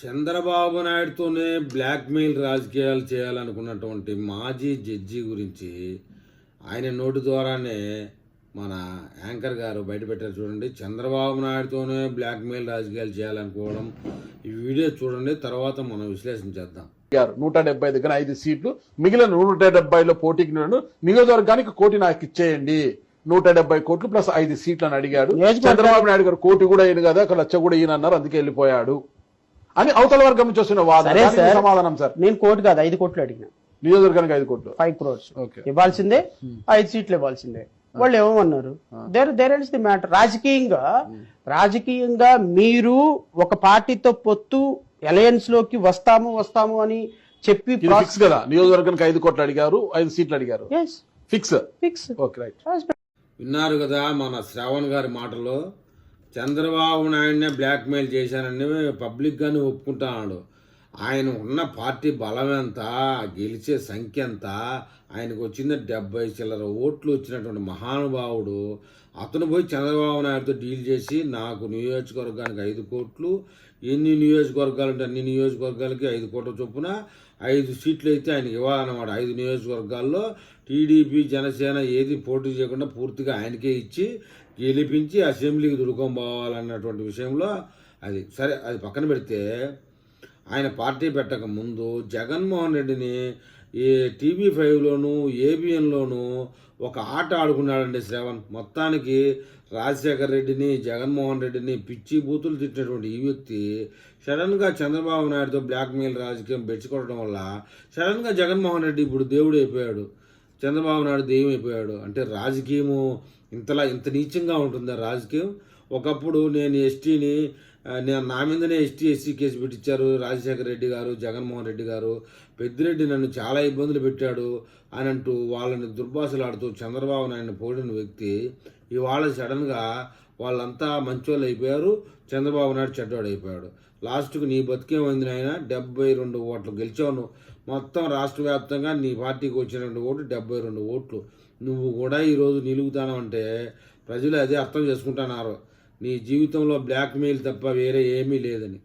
Chandrababu నాయుడుతోనే blackmail రాజకీయాలు చేయాలనుకున్నటువంటి మాజీ judge గురించి ఆయన నోటి ద్వారానే మన యాంకర్ గారు బయటపెట్టారు చూడండి. చంద్రబాబు నాయుడుతోనే బ్లాక్మెయిల్ రాజకీయాలు చేయాలనుకోవడం ఈ వీడియో చూడండి తర్వాత మనం విశ్లేషించేద్దాం గారు నూట డెబ్బై దగ్గర ఐదు సీట్లు మిగిలిన నూట డెబ్బైలో పోటీకి నేను నియోజకవర్గానికి కోటి నాకు ఇచ్చేయండి. నూట డెబ్బై కోట్లు ప్లస్ ఐదు సీట్లను అడిగాడు. నియోజకవర్గానికి- చంద్రబాబు నాయుడు గారు కోటి కూడా ఈయన కదా అక్కడ లచ్చ కూడా ఈయన అన్నారు అందుకే వెళ్ళిపోయాడు. అని అవతల వర్గం నుంచి వస్తున్న వాదన. సమాధానం సార్. నేను కోటి కాదు ఐదు కోట్లు అడిగిన. నియోజకవర్గానికి ఐదు కోట్లు. ఫైవ్ క్రోర్స్. ఓకే. ఇవ్వాల్సిందే ఐదు సీట్లు ఇవ్వాల్సిందే. వాళ్ళు ఏమన్నారు? There there is the matter రాజకీయంగా రాజకీయంగా మీరు ఒక పార్టీతో పొత్తు అలయన్స్లోకి వస్తాము వస్తాము అని చెప్పి ఫిక్స్ కదా? నియోజకవర్గానికి ఐదు కోట్లు అడిగారు ఐదు సీట్లు అడిగారు. ఫిక్స్ ఫిక్స్ ఓకే రైట్ విన్నారు కదా మన శ్రావణ్ గారి మాటలో చంద్రబాబు నాయుడినే బ్లాక్మెయిల్ చేశానని పబ్లిక్గానే ఒప్పుకుంటున్నాడు ఆయన ఉన్న పార్టీ బలం ఎంత గెలిచే సంఖ్య ఎంత ఆయనకు వచ్చింది డెబ్బై చిల్లర ఓట్లు వచ్చినటువంటి మహానుభావుడు అతను పోయి చంద్రబాబు నాయుడుతో డీల్ చేసి నాకు నియోజకవర్గానికి ఐదు కోట్లు ఎన్ని నియోజకవర్గాలు ఉంటే అన్ని నియోజకవర్గాలకి ఐదు కోట్ల చొప్పున ఐదు సీట్లు అయితే ఆయనకి ఇవ్వాలన్నమాట. ఐదు నియోజకవర్గాల్లో టీడీపీ జనసేన ఏది పోటీ చేయకుండా పూర్తిగా ఆయనకే ఇచ్చి గెలిపించి అసెంబ్లీకి దుడుకొని పోవాలన్నటువంటి విషయంలో అది. సరే అది పక్కన పెడితే ఆయన పార్టీ పెట్టక ముందు జగన్మోహన్ రెడ్డిని ఈ టీవీ ఫైవ్లోను ఏబిఎన్లోను ఒక ఆట ఆడుకున్నాడండి శ్రవణ్. మొత్తానికి రాజశేఖర రెడ్డిని జగన్మోహన్ రెడ్డిని పిచ్చి బూతులు తిట్టినటువంటి ఈ వ్యక్తి సడన్గా చంద్రబాబు నాయుడుతో బ్లాక్మెయిల్ రాజకీయం పెంచుకోవడం వల్ల సడన్గా జగన్మోహన్ రెడ్డి ఇప్పుడు దేవుడు అయిపోయాడు. చంద్రబాబు నాయుడు దెయ్యం అయిపోయాడు. అంటే రాజకీయము ఇంతలా ఇంత నీచంగా ఉంటుందా రాజకీయం? ఒకప్పుడు నేను ఎస్టీని నేను నా మీదనే ఎస్టీ ఎస్సీ కేసు పెట్టించారు రాజశేఖర రెడ్డి గారు జగన్మోహన్ రెడ్డి గారు. పెద్దిరెడ్డి నన్ను చాలా ఇబ్బందులు పెట్టాడు. అని అంటూ వాళ్ళని దుర్భాషలాడుతూ చంద్రబాబు నాయుడు పోడిన వ్యక్తి. ఇవాళ సడన్గా వాళ్ళంతా మంచోళ్ళు అయిపోయారు. చంద్రబాబు నాయుడు చెడ్డోడు అయిపోయాడు. లాస్ట్కు నీ బతికేమైంది నాయన. డెబ్బై రెండు ఓట్లు గెలిచావు మొత్తం రాష్ట్ర వ్యాప్తంగా నీ పార్టీకి వచ్చినటువంటి ఓట్లు డెబ్బై రెండు ఓట్లు. నువ్వు కూడా ఈరోజు నిలుగుతానంటే ప్రజలు అదే అర్థం చేసుకుంటున్నారు. నీ జీవితంలో బ్లాక్మెయిల్ తప్ప వేరే ఏమీ లేదని.